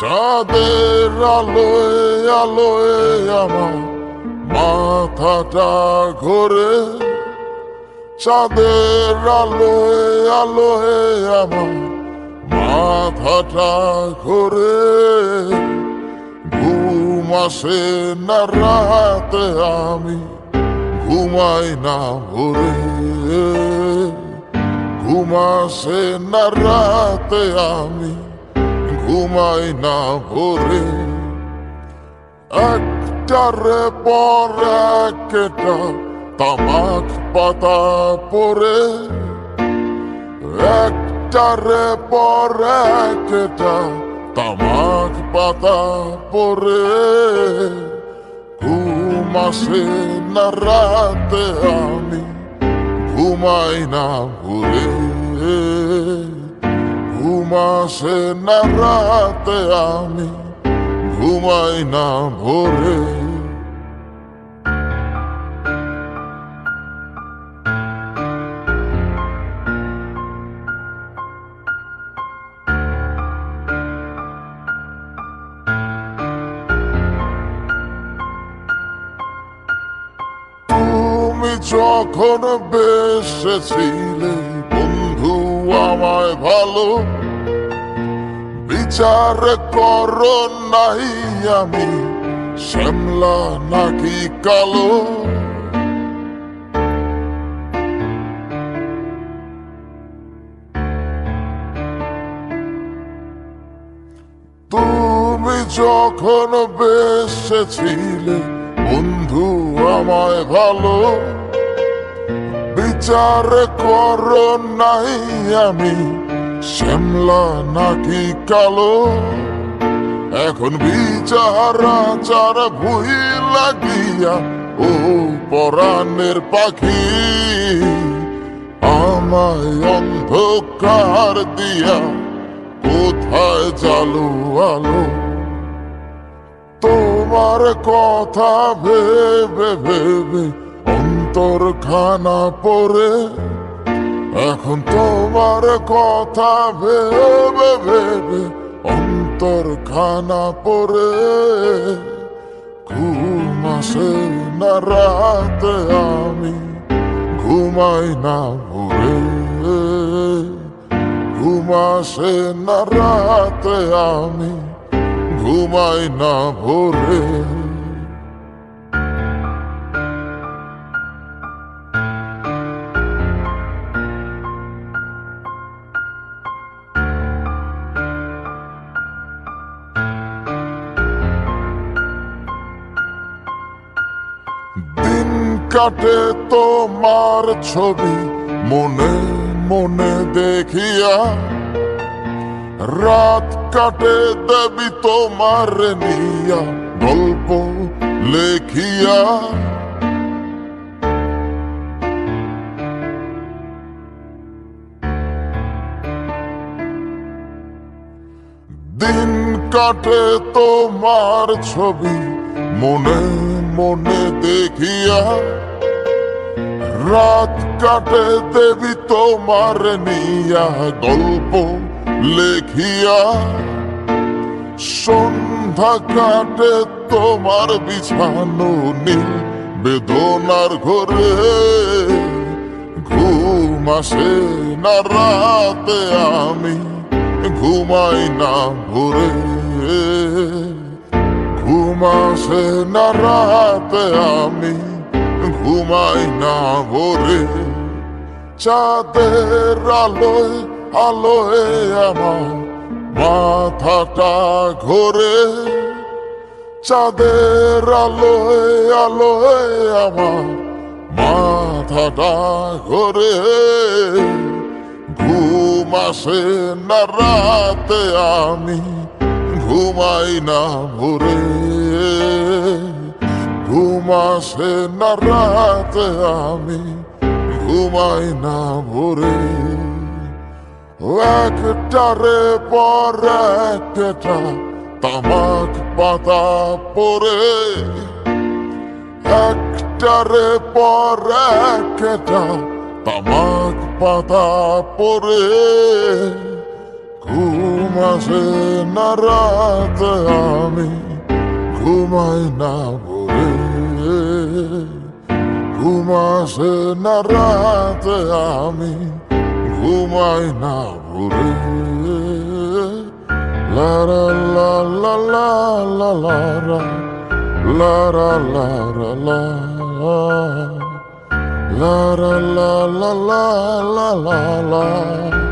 চাঁদের আলোয় আলোয় আমার মাথাটা ঘোরে। চাঁদের আলোয় আলোয় আমার মাথাটা ঘোরে। ঘুম আসে না রাতে, আমি ঘুমাই না ভোরে। ঘুম আসে না রাতে, আমি ঘুমাই না ভোরে একটারে পর একটা তামাক পাতা পরে একটারে পর একটা তামাক পাতা পরে ঘুম আসে না রাতে আমি ঘুমাই না ভুলে ঘুম আসে না রাতে আমি ঘুমাই না ভোরে। যখন বেসেছিলে আমায় ভালো। বিচার করো নাই আমি, শ্যামলা নাকি কালো। তুমি যখন বেসেছিলে বন্ধু আমায় ভালো। বিচার করো নাই আমি। শ্যামলা নাকি কালো? এখন বিচার আচার ভুই লাগিয়া ও পরাণের পাখি। আমায় অন্ধকার দিয়া কোথায় জালো আলো? তোমার কথা ভেবে ভেবে অন্তর খানা পরে, এখন তোমার কথা ভেবে ভেবে অন্তর খানা পরে, ঘুম আসে না রাতে আমি, ঘুমাই না ভোরে। ঘুম আসে না রাতে আমি, ঘুমাই না ভোরে। কাটে তোমার ছবি, মনে মনে দেখিয়া। রাত কাটে দেবী তোমার নিয়া, গল্প লেখিয়া। দিন কাটে তোমার ছবি, মনে মনে দেখিয়া রাত কাটে দেবী তোমার নিয়া গল্প লেখিয়া। সন্ধ্যা কাটে তোমার বিছানো নীল বেদনার ঘরে। ঘুম আসে না রাতে আমি, ঘুমাই না ভোরে। ঘুম আসে না রাতে আমি ঘুমাই না ভোরে। চাঁদের আলোয় আলোয় আমার মাথাটা ঘোরে। চাঁদের আলোয় আলোয় আমার মাথাটা ঘোরে। ঘুম আসে না রাতে আমি ঘুমাই না ভোরে। ঘুম আসে না রাতে আমি ঘুমাই না ভোরে। একটারে পর একটা তামাক পাতা পরে। একটারে পর একটা তামাক পাতা পরে। ঘুম ঘুমাসে না রাতে আমি ঘুমাই না ভোরে ঘুমাসে না রাতে আমি ঘুমাই না ভোরে লা লা লা লা লা লা লা লা la la la la La la la la la la la la